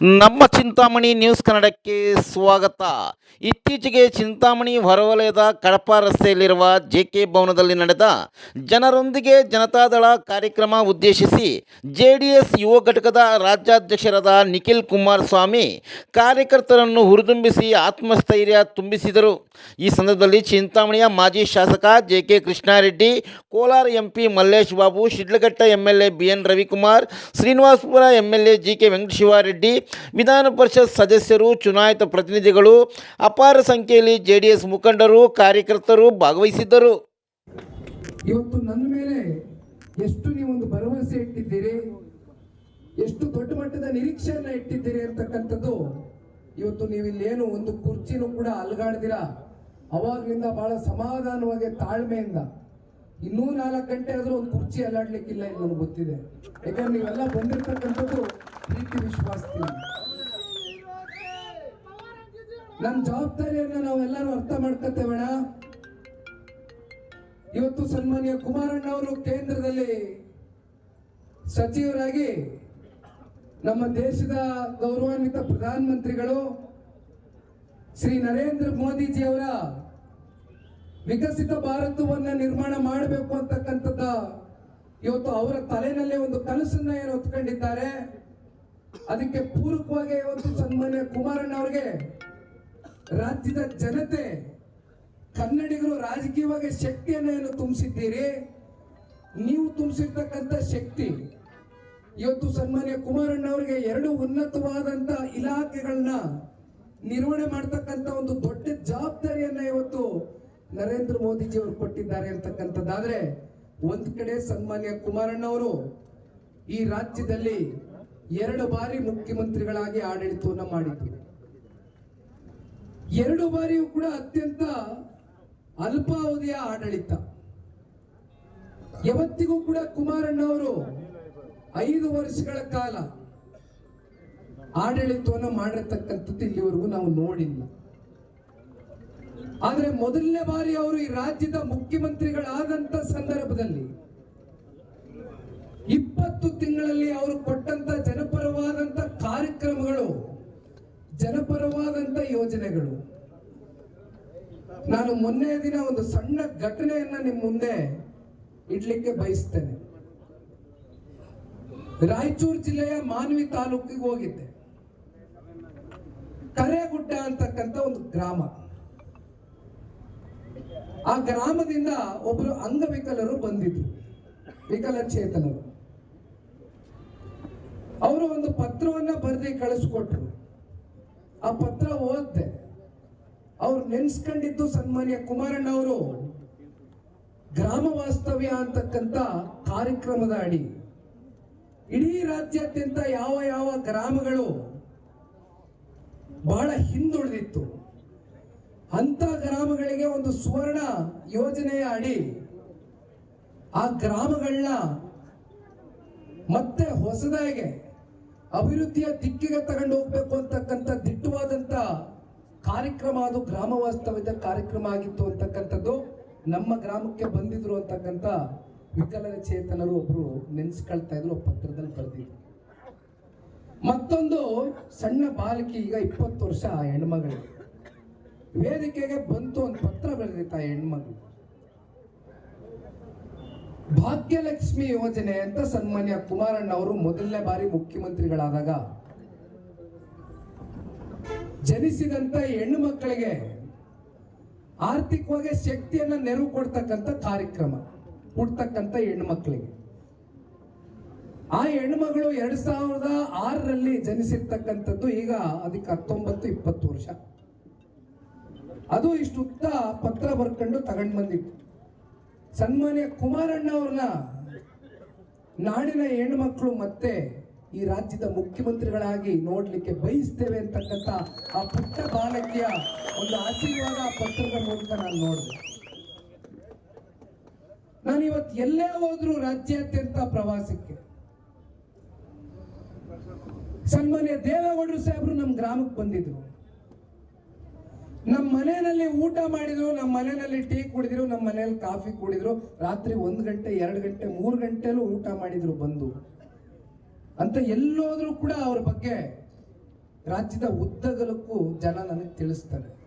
ನಮ್ಮ ಚಿಂತಾಮಣಿ ನ್ಯೂಸ್ ಕನ್ನಡಕ್ಕೆ ಸ್ವಾಗತ. ಇತ್ತೀಚೆಗೆ ಚಿಂತಾಮಣಿ ಹೊರವಲಯದ ಕಡಪ ರಸ್ತೆಯಲ್ಲಿರುವ ಜೆ ಕೆ ಭವನದಲ್ಲಿ ನಡೆದ ಜನರೊಂದಿಗೆ ಜನತಾದಳ ಕಾರ್ಯಕ್ರಮ ಉದ್ದೇಶಿಸಿ ಜೆ ಡಿ ಎಸ್ ಯುವ ಘಟಕದ ರಾಜ್ಯಾಧ್ಯಕ್ಷರಾದ ನಿಖಿಲ್ ಕುಮಾರಸ್ವಾಮಿ ಕಾರ್ಯಕರ್ತರನ್ನು ಹುರಿದುಂಬಿಸಿ ಆತ್ಮಸ್ಥೈರ್ಯ ತುಂಬಿಸಿದರು. ಈ ಸಂದರ್ಭದಲ್ಲಿ ಚಿಂತಾಮಣಿಯ ಮಾಜಿ ಶಾಸಕ J K Krishna Reddy, Kolar MP Mallesh Babu, Shidlaghatta L A B N Ravikumar, Srinivaspur L A G K Venkatashiva Reddy Vidhana Parishat ಸದಸ್ಯರು, ಚುನಾಯಿತ ಪ್ರತಿನಿಧಿಗಳು, ಅಪಾರ ಸಂಖ್ಯೆಯಲ್ಲಿ ಜೆ ಡಿ ಎಸ್ ಮುಖಂಡರು, ಕಾರ್ಯಕರ್ತರು ಭಾಗವಹಿಸಿದ್ದರು. ಇವತ್ತು ನನ್ನ ಮೇಲೆ ಎಷ್ಟು ನೀವೊಂದು ಭರವಸೆ ಇಟ್ಟಿದ್ದೀರಿ? ಎಷ್ಟು ದೊಡ್ಡ ಮಟ್ಟದ ನಿರೀಕ್ಷೆಯನ್ನ ಇಟ್ಟಿದ್ದೀರಿ ಅಂತಕ್ಕಂಥದ್ದು ಇವತ್ತು ನೀವು ಇಲ್ಲೇನು ಒಂದು ಕುರ್ಚಿನೂ ಕೂಡ ಅಲ್ಗಾಡ್ದಿರ? ಅವಾಗ್ಲಿಂದ ಬಹಳ ಸಮಾಧಾನವಾಗಿ, ತಾಳ್ಮೆಯಿಂದ ಇನ್ನೂ ನಾಲ್ಕು ಗಂಟೆ ಆದರೂ ಒಂದು ಕುರ್ಚಿ ಅಲ್ಲಾಡ್ಲಿಕ್ಕಿಲ್ಲ ಇಲ್ಲಿ ನನಗೆ ಗೊತ್ತಿದೆ. ಯಾಕಂದ್ರೆ ನೀವೆಲ್ಲ ಬಂದಿರ್ತಕ್ಕಂಥದ್ದು ಪ್ರೀತಿ ನನ್ನ ಜವಾಬ್ದಾರಿಯನ್ನ ನಾವೆಲ್ಲರೂ ಅರ್ಥ ಮಾಡ್ಕೊತೇವಣ ಇವತ್ತು ಸನ್ಮಾನ್ಯ ಕುಮಾರಣ್ಣ ಅವರು ಕೇಂದ್ರದಲ್ಲಿ ಸಚಿವರಾಗಿ ನಮ್ಮ ದೇಶದ ಗೌರವಾನ್ವಿತ ಪ್ರಧಾನಮಂತ್ರಿಗಳು ಶ್ರೀ ನರೇಂದ್ರ ಮೋದಿಜಿ ಅವರ ವಿಕಸಿತ ಭಾರತವನ್ನು ನಿರ್ಮಾಣ ಮಾಡಬೇಕು ಅಂತಕ್ಕಂಥದ್ದು ಇವತ್ತು ಅವರ ತಲೆನಲ್ಲೇ ಒಂದು ಕನಸನ್ನ ಏನು ಹೊತ್ಕೊಂಡಿದ್ದಾರೆ. ಅದಕ್ಕೆ ಪೂರಕವಾಗಿ ಇವತ್ತು ಸನ್ಮಾನ್ಯ ಕುಮಾರಣ್ಣ ಅವರಿಗೆ ರಾಜ್ಯದ ಜನತೆ, ಕನ್ನಡಿಗರು ರಾಜಕೀಯವಾಗಿ ಶಕ್ತಿಯನ್ನು ಏನು ತುಂಬಿಸಿದ್ದೀರಿ? ನೀವು ತುಂಬಿಸಿರ್ತಕ್ಕಂಥ ಶಕ್ತಿ ಇವತ್ತು ಸನ್ಮಾನ್ಯ ಕುಮಾರಣ್ಣ ಅವರಿಗೆ ಎರಡು ಉನ್ನತವಾದಂತ ಇಲಾಖೆಗಳನ್ನ ನಿರ್ವಹಣೆ ಮಾಡ್ತಕ್ಕಂಥ ಒಂದು ದೊಡ್ಡ ಜವಾಬ್ದಾರಿಯನ್ನ ಇವತ್ತು ನರೇಂದ್ರ ಮೋದಿಜಿ ಅವರು ಕೊಟ್ಟಿದ್ದಾರೆ ಅಂತಕ್ಕಂಥದ್ದಾದ್ರೆ ಒಂದ್ ಕಡೆ ಸನ್ಮಾನ್ಯ ಕುಮಾರಣ್ಣ ಅವರು ಈ ರಾಜ್ಯದಲ್ಲಿ ಎರಡು ಬಾರಿ ಮುಖ್ಯಮಂತ್ರಿಗಳಾಗಿ ಆಡಳಿತವನ್ನು ಮಾಡಿದ್ರು. ಎರಡು ಬಾರಿಯೂ ಕೂಡ ಅತ್ಯಂತ ಅಲ್ಪಾವಧಿಯ ಆಡಳಿತ. ಯಾವತ್ತಿಗೂ ಕೂಡ ಕುಮಾರಣ್ಣ ಅವರು ಐದು ವರ್ಷಗಳ ಕಾಲ ಆಡಳಿತವನ್ನು ಮಾಡಿರ್ತಕ್ಕಂಥದ್ದು ಇಲ್ಲಿವರೆಗೂ ನಾವು ನೋಡಿಲ್ಲ. ಆದರೆ ಮೊದಲನೇ ಬಾರಿ ಅವರು ಈ ರಾಜ್ಯದ ಮುಖ್ಯಮಂತ್ರಿಗಳಾದಂತ ಸಂದರ್ಭದಲ್ಲಿ ಇಪ್ಪತ್ತು ತಿಂಗಳಲ್ಲಿ ಅವರು ಕೊಟ್ಟಂತ ಜನಪರವಾದಂತ ಕಾರ್ಯಕ್ರಮಗಳು ಜನಪರವಾದಂತ ಯೋಜನೆಗಳು. ನಾನು ಮೊನ್ನೆ ದಿನ ಒಂದು ಸಣ್ಣ ಘಟನೆಯನ್ನ ನಿಮ್ಮ ಮುಂದೆ ಇಡ್ಲಿಕ್ಕೆ ಬಯಸ್ತೇನೆ. ರಾಯಚೂರು ಜಿಲ್ಲೆಯ ಮಾನ್ವಿ ತಾಲೂಕಿಗೆ ಹೋಗಿದ್ದೆ. ಕರೆಗುಡ್ಡ ಅಂತಕ್ಕಂಥ ಒಂದು ಗ್ರಾಮ. ಆ ಗ್ರಾಮದಿಂದ ಒಬ್ಬರು ಅಂಗವಿಕಲರು ಬಂದಿದ್ರು, ವಿಕಲಚೇತನರು. ಅವರು ಒಂದು ಪತ್ರವನ್ನ ಬರೆದಿ ಕಳಿಸ್ಕೊಟ್ರು. ಆ ಪತ್ರ ಓದ್ದೆ. ಅವ್ರು ನೆನ್ಸ್ಕೊಂಡಿದ್ದು ಸನ್ಮಾನ್ಯ ಕುಮಾರಣ್ಣ ಅವರು, ಗ್ರಾಮ ವಾಸ್ತವ್ಯ ಅಂತಕ್ಕಂಥ ಕಾರ್ಯಕ್ರಮದ ಅಡಿ. ಇಡೀ ರಾಜ್ಯಾದ್ಯಂತ ಯಾವ ಯಾವ ಗ್ರಾಮಗಳು ಬಹಳ ಹಿಂದುಳಿದಿತ್ತು. ಅಂತ ಗ್ರಾಮಗಳಿಗೆ ಒಂದು ಸುವರ್ಣ ಯೋಜನೆಯ ಅಡಿ. ಆ ಗ್ರಾಮಗಳನ್ನ ಮತ್ತೆ ಹೊಸದಾಗಿ ಅಭಿವೃದ್ಧಿಯ ದಿಕ್ಕಿಗೆ ತಗೊಂಡು ಹೋಗ್ಬೇಕು ಅಂತಕ್ಕಂಥ ದಿಟ್ಟವಾದಂತ ಕಾರ್ಯಕ್ರಮ ಅದು ಗ್ರಾಮ ವಾಸ್ತವ್ಯದ ಕಾರ್ಯಕ್ರಮ ಆಗಿತ್ತು ಅಂತಕ್ಕಂಥದ್ದು. ನಮ್ಮ ಗ್ರಾಮಕ್ಕೆ ಬಂದಿದ್ರು ಅಂತಕ್ಕಂಥ ವಿಕಲಚೇತನರು ಒಬ್ರು ನೆನ್ಸ್ಕೊಳ್ತಾ ಇದ್ರು ಪತ್ರದಲ್ಲಿ ಬರೆದಿದ್ರು. ಮತ್ತೊಂದು ಸಣ್ಣ ಬಾಲಕಿ ಈಗ ಇಪ್ಪತ್ತು ವರ್ಷ ಹೆಣ್ಮಗಳು ವೇದಿಕೆಗೆ ಬಂತು ಒಂದು ಪತ್ರ ಬರೆದಿತ್ತು ಆ ಹೆಣ್ಮಗಳು. ಭಾಗ್ಯಲಕ್ಷ್ಮಿ ಯೋಜನೆ ಅಂತ ಸನ್ಮಾನ್ಯ ಕುಮಾರಣ್ಣ ಅವರು ಮೊದಲನೇ ಬಾರಿ ಮುಖ್ಯಮಂತ್ರಿಗಳಾದಾಗ ಜನಿಸಿದಂತ ಹೆಣ್ಣು ಮಕ್ಕಳಿಗೆ ಆರ್ಥಿಕವಾಗಿ ಶಕ್ತಿಯನ್ನ ನೆರವು ಕೊಡ್ತಕ್ಕಂಥ ಕಾರ್ಯಕ್ರಮ, ಹುಡ್ತಕ್ಕಂಥ ಹೆಣ್ಣು ಮಕ್ಕಳಿಗೆ. ಆ ಹೆಣ್ಮಗಳು ಎರಡ್ ಸಾವಿರದ ಆರರಲ್ಲಿ ಜನಿಸಿರ್ತಕ್ಕಂಥದ್ದು ಈಗ ಅದಕ್ಕೆ ಹತ್ತೊಂಬತ್ತು, ಇಪ್ಪತ್ತು ವರ್ಷ. ಅದು ಇಷ್ಟು ಪತ್ರ ಬರ್ಕೊಂಡು ತಗೊಂಡ್ ಬಂದಿತ್ತು. ಸನ್ಮಾನ್ಯ ಕುಮಾರಣ್ಣ ಅವ್ರನ್ನ ನಾಡಿನ ಹೆಣ್ಮಕ್ಳು ಮತ್ತೆ ಈ ರಾಜ್ಯದ ಮುಖ್ಯಮಂತ್ರಿಗಳಾಗಿ ನೋಡ್ಲಿಕ್ಕೆ ಬಯಸ್ತೇವೆ ಅಂತಕ್ಕಂಥ ಆ ಪುಟ್ಟ ಬಾಲಕಿಯ ಒಂದು ಆಶೀರ್ವಾದ ಪತ್ರದ ಮೂಲಕ ನಾನು ನೋಡಿದೆ. ನಾನು ಇವತ್ತು ಎಲ್ಲೇ ಹೋದ್ರು ರಾಜ್ಯಾದ್ಯಂತ ಪ್ರವಾಸಕ್ಕೆ. ಸನ್ಮಾನ್ಯ ದೇವೇಗೌಡರು ಸಾಹೇಬರು ನಮ್ಮ ಗ್ರಾಮಕ್ಕೆ ಬಂದಿದ್ರು. ನಮ್ಮ ಮನೆಯಲ್ಲಿ ಊಟ ಮಾಡಿದ್ರು ನಮ್ಮ ಮನೆಯಲ್ಲಿ ಟೀ ಕುಡಿದ್ರು ನಮ್ಮ ಮನೆಯಲ್ಲಿ ಕಾಫಿ ಕುಡಿದ್ರು, ರಾತ್ರಿ ಒಂದು ಗಂಟೆ, ಎರಡು ಗಂಟೆ, ಮೂರು ಗಂಟೆಲೂ ಊಟ ಮಾಡಿದ್ರು ಬಂದು. ಅಂತ ಎಲ್ಲೋದ್ರೂ ಕೂಡ ಅವ್ರ ಬಗ್ಗೆ ರಾಜ್ಯದ ಉದ್ದಗಲಕ್ಕೂ ಜನ ನನಗೆ ತಿಳಿಸ್ತಾರೆ.